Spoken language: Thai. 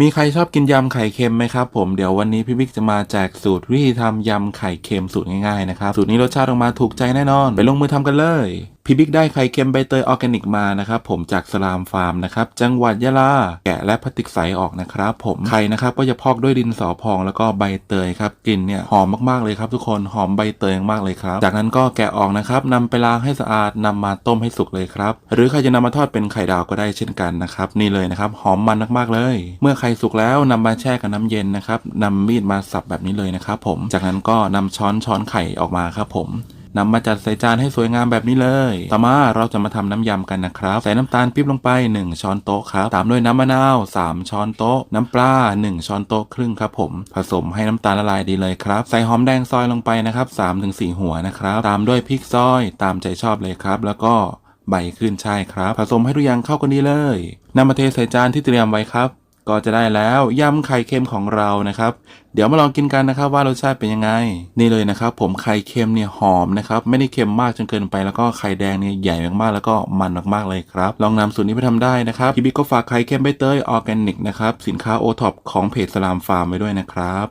มีใครชอบกินยำไข่เค็มไหมครับผมเดี๋ยววันนี้พี่บิ๊กจะมาแจกสูตรวิธีทำยำไข่เค็มสูตรง่ายๆนะครับสูตรนี้รสชาติออกมาถูกใจแน่นอน ไปลงมือทำกันเลย พี่บิ๊กได้ไข่เค็มใบเตยออร์แกนิกมานะครับผมจากสลามฟาร์มนะครับจังหวัดยะลาแกะและพลาสติกใสออกนะครับผมไข่นะครับก็จะพอกด้วยดินสอพองแล้วก็ใบเตยครับกลิ่นเนี่ยหอมมากๆเลยครับทุกคนหอมใบเตยมากเลยครับจากนั้นก็แกะออกนะครับนำไปล้างให้สะอาดนำมาต้มให้สุกเลยครับหรือใครจะนำมาทอดเป็นไข่ดาวก็ได้เช่นกันนะครับนี่เลยนะครับหอมมันมากๆเลย เมื่อไข่สุกแล้วนำมาแช่กับน้ำเย็นนะครับนำมีดมาสับแบบนี้เลยนะครับผมจากนั้นก็นำช้อนช้อนไข่ออกมาครับผม นำมาจัดใส่จานให้สวยงามแบบนี้เลย ต่อมาเราจะมาทำน้ำยำกันนะครับ ใส่น้ำตาลปี๊บลงไป 1 ช้อนโต๊ะครับ ตามด้วยน้ำมะนาว 3 ช้อนโต๊ะ น้ำปลา 1 ช้อนโต๊ะครึ่งครับผม ผสมให้น้ำตาลละลายดีเลยครับ ใส่หอมแดงซอยลงไปนะครับ3-4 หัวนะครับ ตามด้วยพริกซอยตามใจชอบเลยครับ แล้วก็ใบขึ้นช่ายครับ ผสมให้ทุกอย่างเข้ากันดีเลยนำมาเทใส่จานที่เตรียมไว้ครับ ก็จะได้แล้วยำไข่เค็มของเรานะครับ เดี๋ยวมาลองกินกันนะครับว่ารสชาติเป็นยังไง นี่เลยนะครับ ผมไข่เค็มเนี่ยหอมนะครับไม่ได้เค็มมากจนเกินไปแล้วก็ไข่แดงเนี่ยใหญ่มากๆแล้วก็มันมากๆเลยครับ ลองนำสูตรนี้ไปทำได้นะครับพี่บิ๊กก็ฝากไข่เค็มใบเตยออร์แกนิกนะครับสินค้าโอท็อปของเพจสลามฟาร์มไว้ด้วยนะครับ